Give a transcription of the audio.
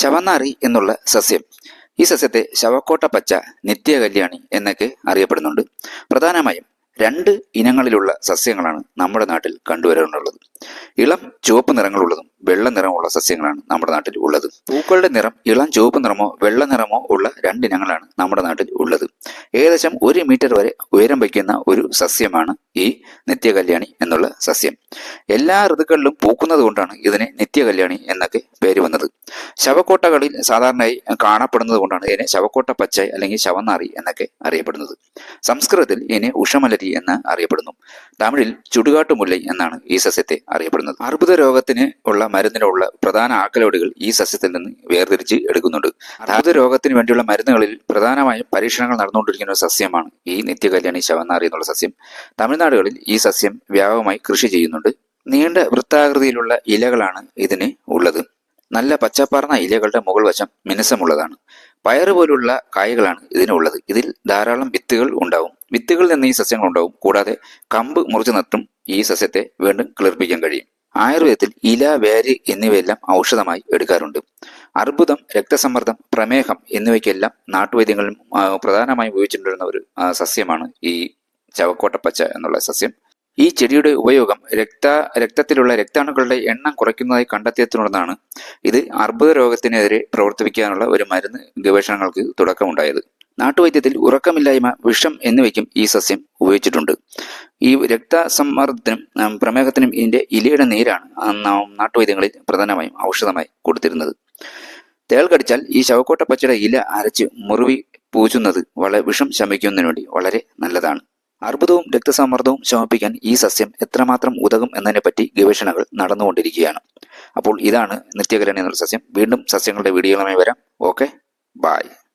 ശവനാറി എന്നുള്ള സസ്യം. ഈ സസ്യത്തെ ശവക്കോട്ട പച്ച നിത്യകല്യാണി എന്നൊക്കെ അറിയപ്പെടുന്നുണ്ട്. പ്രധാനമായും രണ്ട് ഇനങ്ങളിലുള്ള സസ്യങ്ങളാണ് നമ്മുടെ നാട്ടിൽ കണ്ടുവരാറുള്ളത്. ഇളം ചുവപ്പ് നിറങ്ങളുള്ളതും വെള്ള നിറമുള്ള സസ്യങ്ങളാണ് നമ്മുടെ നാട്ടിൽ ഉള്ളത്. പൂക്കളുടെ നിറം ഇളം ചുവപ്പ് നിറമോ വെള്ള നിറമോ ഉള്ള രണ്ടിനങ്ങളാണ് നമ്മുടെ നാട്ടിൽ ഉള്ളത്. ഏകദേശം ഒരു മീറ്റർ വരെ ഉയരം വയ്ക്കുന്ന ഒരു സസ്യമാണ് ഈ നിത്യകല്യാണി എന്നുള്ള സസ്യം. എല്ലാ ഋതുക്കളിലും പൂക്കുന്നത് കൊണ്ടാണ് ഇതിനെ നിത്യകല്യാണി എന്നൊക്കെ പേര് വന്നത്. ശവക്കോട്ടകളിൽ സാധാരണയായി കാണപ്പെടുന്നത് കൊണ്ടാണ് ഇതിനെ ശവക്കോട്ട പച്ച അല്ലെങ്കിൽ ശവനാറി എന്നൊക്കെ അറിയപ്പെടുന്നത്. സംസ്കൃതത്തിൽ ഇതിനെ ഉഷമലരി എന്ന് അറിയപ്പെടുന്നു. തമിഴിൽ ചുടുകാട്ടുമുല്ലൈ എന്നാണ് ഈ സസ്യത്തെ അറിയപ്പെടുന്നത്. അർബുദ രോഗത്തിന് ഉള്ള മരുന്നിനുള്ള പ്രധാന ആക്കലോടികൾ ഈ സസ്യത്തിൽ നിന്ന് വേർതിരിച്ച് എടുക്കുന്നുണ്ട്. അർബുദ രോഗത്തിന് വേണ്ടിയുള്ള മരുന്നുകളിൽ പ്രധാനമായും പരീക്ഷണങ്ങൾ നടന്നുകൊണ്ടിരിക്കുന്ന ഒരു സസ്യമാണ് ഈ നിത്യകല്യാണി ശവനാറി എന്നുള്ള സസ്യം. തമിഴ്നാടുകളിൽ ഈ സസ്യം വ്യാപകമായി കൃഷി ചെയ്യുന്നുണ്ട്. നീണ്ട വൃത്താകൃതിയിലുള്ള ഇലകളാണ് ഇതിന് ഉള്ളത്. നല്ല പച്ചപ്പാർന്ന ഇലകളുടെ മുകൾ വശം മിനുസമുള്ളതാണ്. പയറ് പോലുള്ള കായകളാണ് ഇതിനുള്ളത് ഇതിൽ ധാരാളം വിത്തുകൾ ഉണ്ടാവും. വിത്തുകളിൽ നിന്ന് ഈ സസ്യങ്ങൾ ഉണ്ടാവും. കൂടാതെ കമ്പ് മുറിച്ചു നട്ടും ഈ സസ്യത്തെ വീണ്ടും കിളിർപ്പിക്കാൻ കഴിയും. ആയുർവേദത്തിൽ ഇല വേര് എന്നിവയെല്ലാം ഔഷധമായി എടുക്കാറുണ്ട്. അർബുദം രക്തസമ്മർദ്ദം പ്രമേഹം എന്നിവയ്ക്കെല്ലാം നാട്ടുവൈദ്യങ്ങളിൽ പ്രധാനമായും ഉപയോഗിച്ചിട്ടുണ്ടിരുന്ന ഒരു സസ്യമാണ് ഈ ചവക്കോട്ടപ്പച്ച എന്നുള്ള സസ്യം. ഈ ചെടിയുടെ ഉപയോഗം രക്ത രക്തത്തിലുള്ള രക്താണുക്കളുടെ എണ്ണം കുറയ്ക്കുന്നതായി കണ്ടെത്തിയതിനുള്ളതാണ് ഇത് അർബുദ രോഗത്തിനെതിരെ പ്രവർത്തിപ്പിക്കാനുള്ള ഒരു മരുന്ന് ഗവേഷണങ്ങൾക്ക് തുടക്കമുണ്ടായത്. നാട്ടുവൈദ്യത്തിൽ ഉറക്കമില്ലായ്മ വിഷം എന്നിവയ്ക്കും ഈ സസ്യം ഉപയോഗിച്ചിട്ടുണ്ട്. ഈ രക്തസമ്മർദ്ദത്തിനും പ്രമേഹത്തിനും ഇതിന്റെ ഇലയുടെ നീരാണ് നാട്ടുവൈദ്യങ്ങളിൽ പ്രധാനമായും ഔഷധമായി കൊടുത്തിരുന്നത്. തേൾ കടിച്ചാൽ ഈ ശവക്കോട്ട പച്ചയുടെ ഇല അരച്ച് മുറിവി പൂച്ചുന്നത് വളരെ വിഷം ശമിക്കുന്നതിന് വേണ്ടി വളരെ നല്ലതാണ്. അർബുദവും രക്തസമ്മർദ്ദവും ശമിപ്പിക്കാൻ ഈ സസ്യം എത്രമാത്രം ഉതകും എന്നതിനെപ്പറ്റി ഗവേഷണങ്ങൾ നടന്നുകൊണ്ടിരിക്കുകയാണ്. അപ്പോൾ ഇതാണ് നിത്യകരണി എന്നുള്ള സസ്യം. വീണ്ടും സസ്യങ്ങളുടെ വീഡിയോകളുമായി വരാം. ഓക്കെ? ബായ്